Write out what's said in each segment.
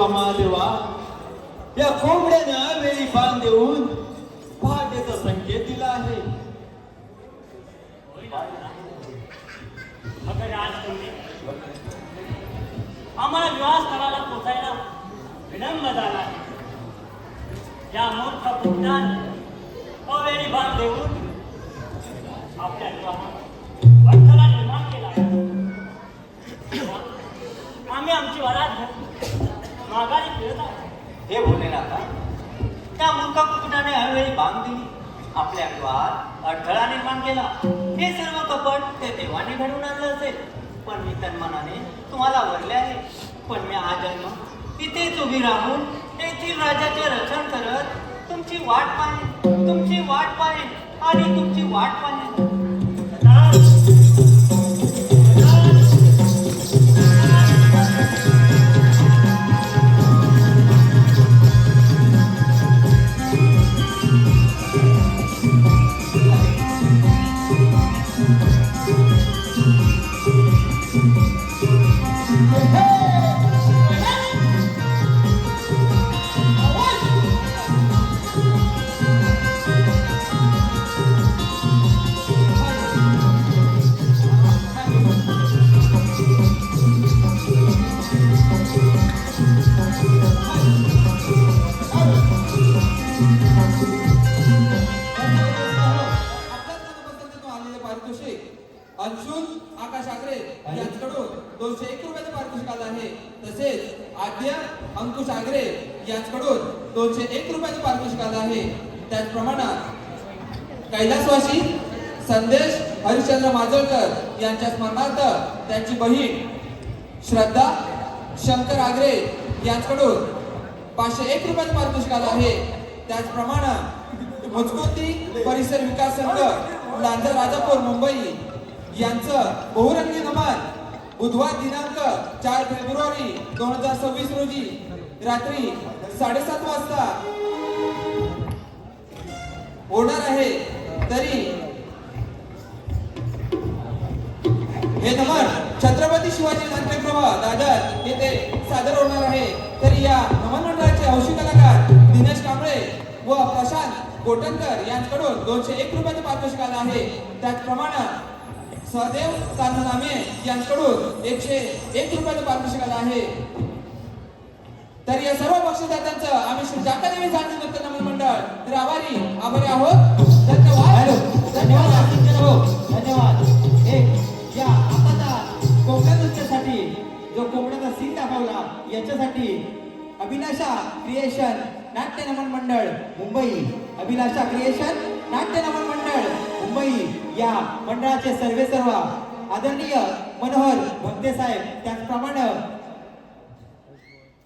देवा महादेवा या कोंबड्यानं वेळी बाण देऊन पहाटेचा संकेत दिला आहे. अगं राजकुंडी आम्हाला विवाहस्थळाला पोचायला विलंब झाला या मूर्ख पुत्राने अवेळी बाण देऊन आपल्या विवाहात अडथळा निर्माण केला आहे. आम्ही आमची वरात घेतली. माघारी फिरत हे भोलेनाथा त्या मूर्ख कुकुटाने हवेळी बांध दिली. आपल्या विवाहात अडथळा निर्माण केला. हे सर्व कपट ते देवाने घडवून आणलं असेल. पण मी तन्मनाने तुम्हाला वरले आहे. पण मी हा जन्म तिथेच उभी राहून तेथील राजाचे रक्षण करत तुमची वाट पाहेन तुमची वाट पाहेन आणि तुमची वाट पाहेन. हरिश्चंद्र यांच्या स्मरणार्थ त्यांची बहीण श्रद्धा शंकर आगरे यांच्याकडून पाचशे एक रुपयाचं पारितोषिक आलं आहे. त्याचप्रमाणे मजबूती परिसर विकास संघ लांजा राजापूर मुंबई यांचं बहुरंगी नमन बुधवार दिनांक चार फेब्रुवारी दोन हजार सव्वीस रोजी रात्री साडेसात वाजता होणार आहे. तरी हे नमन छत्रपती शिवाजी नाट्यगृह दादर येथे सादर होणार आहे. तरी या नमन मंडळाचे हौशी कलाकार दिनेश कांबळे व प्रशांत कोटणकर यांच्याकडून दोनशे एक रुपयाचे पारितोषिक आलं आहे. त्याचप्रमाणे सहदेव ताननामे यांच्याकडून एकशे एक रुपयाचं पारितोषिक आलं आहे. तर या सर्व बक्षिसदात्यांचं आम्ही श्री जाकादेवी जाणून नृत्य नमन मंडळ. तर आभारी आभारी आहोत. धन्यवाद. धन्यवाद. धन्यवाद. एक कोकण नृत्यासाठी जो कोकणाचा सीन दाखवला याच्यासाठी अभिलाषा क्रिएशन नाट्य नमन मंडळ मुंबई. अभिलाषा क्रिएशन नाट्य नमन मंडळ मुंबई. या मंडळाचे सर्वे सर्व आदरणीय मनोहर भक्ते साहेब त्याचप्रमाणे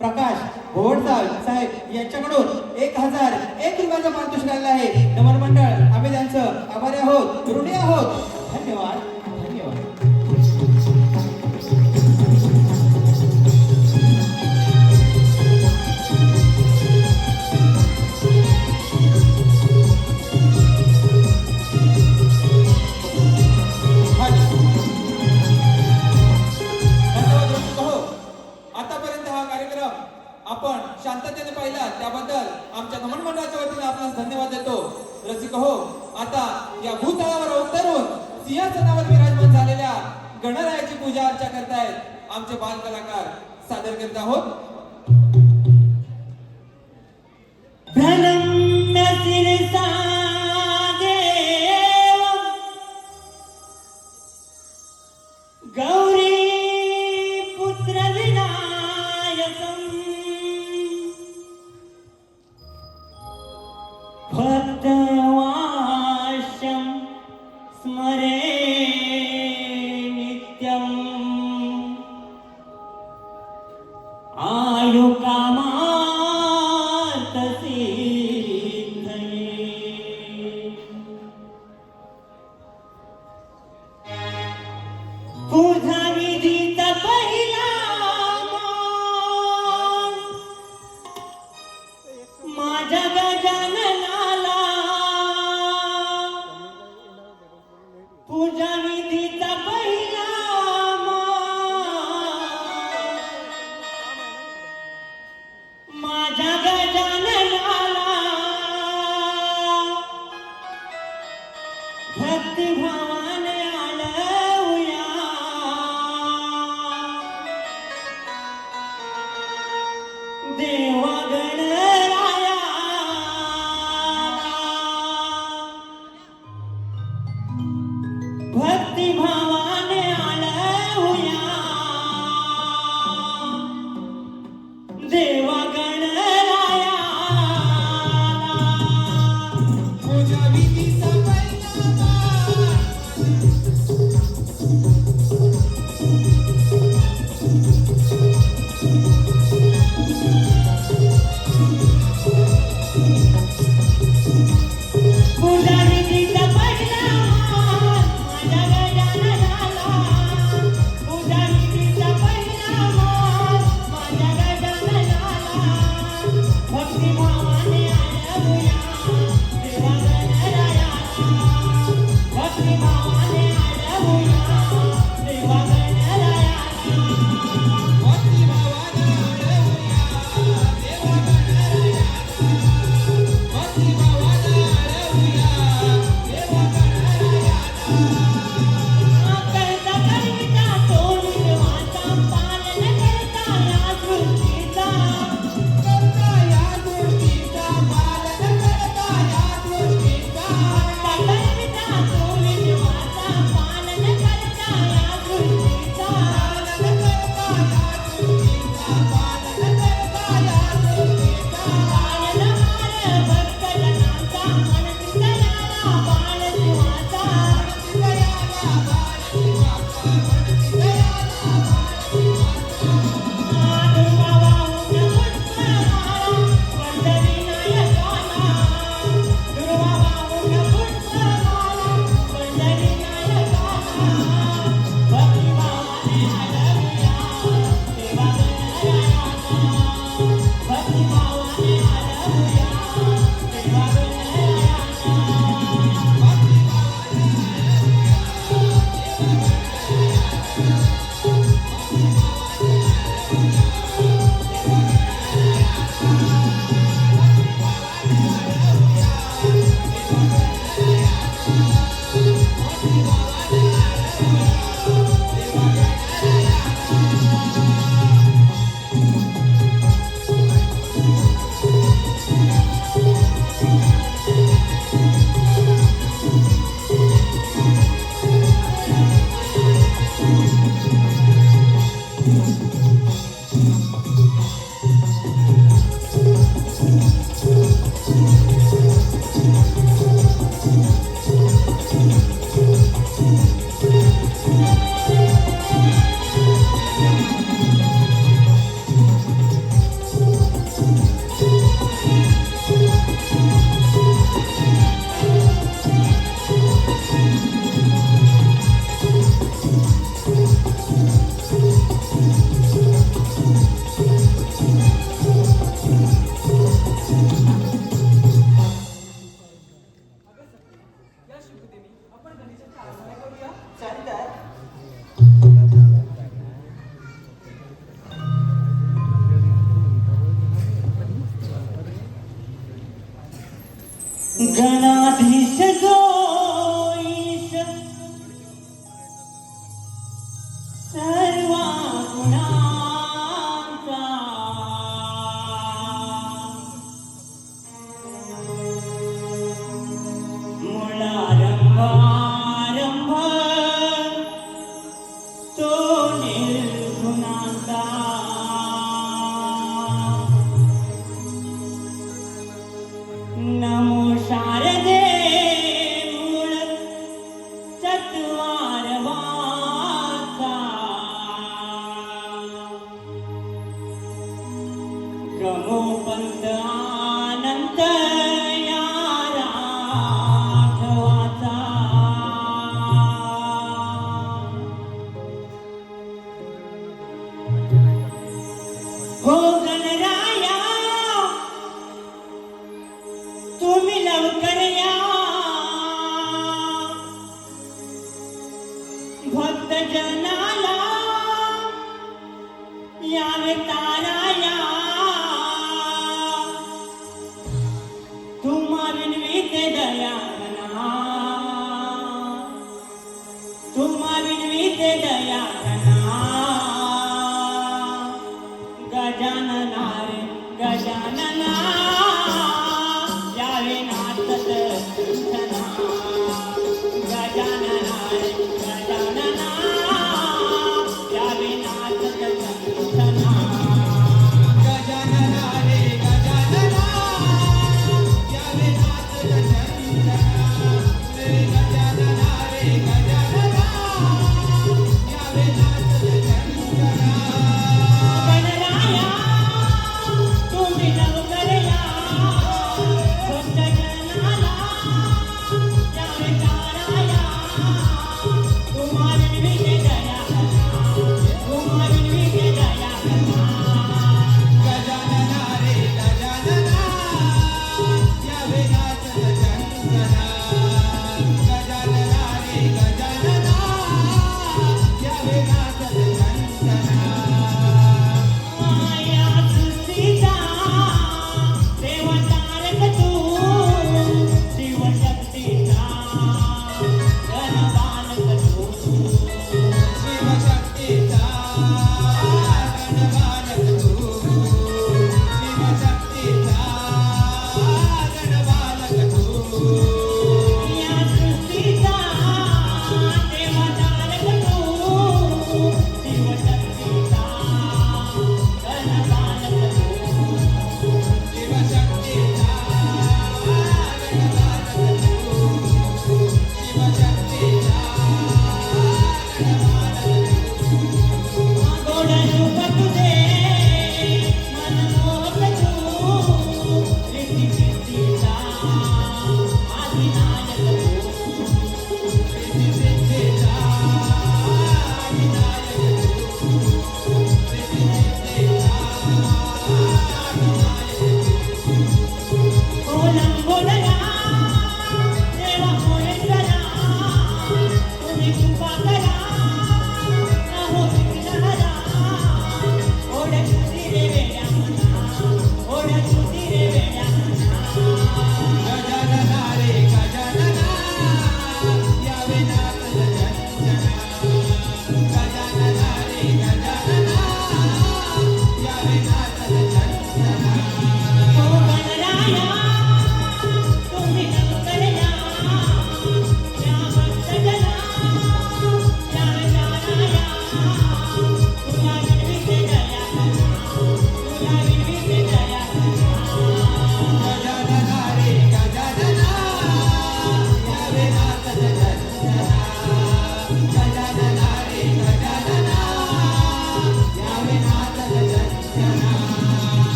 प्रकाश भोवडसाळ साहेब यांच्याकडून एक हजार एक रुपयाचा पारितोषिक आलेला आहे. नमन मंडळ आम्ही त्यांचं आभारी आहोत ऋणी आहोत. धन्यवाद. आपण शांततेने पाहिला त्याबद्दल आमच्या नमन मंडळाच्या वतीने आपणास धन्यवाद देतो. रसिक हो आता या भूतळावर अवतरून सिंहासनावर विराजमान झालेल्या गणरायाची पूजा अर्चा करतायत आमचे बाल कलाकार. सादर करीत आहोत.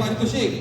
धन्यवाद रसिका हो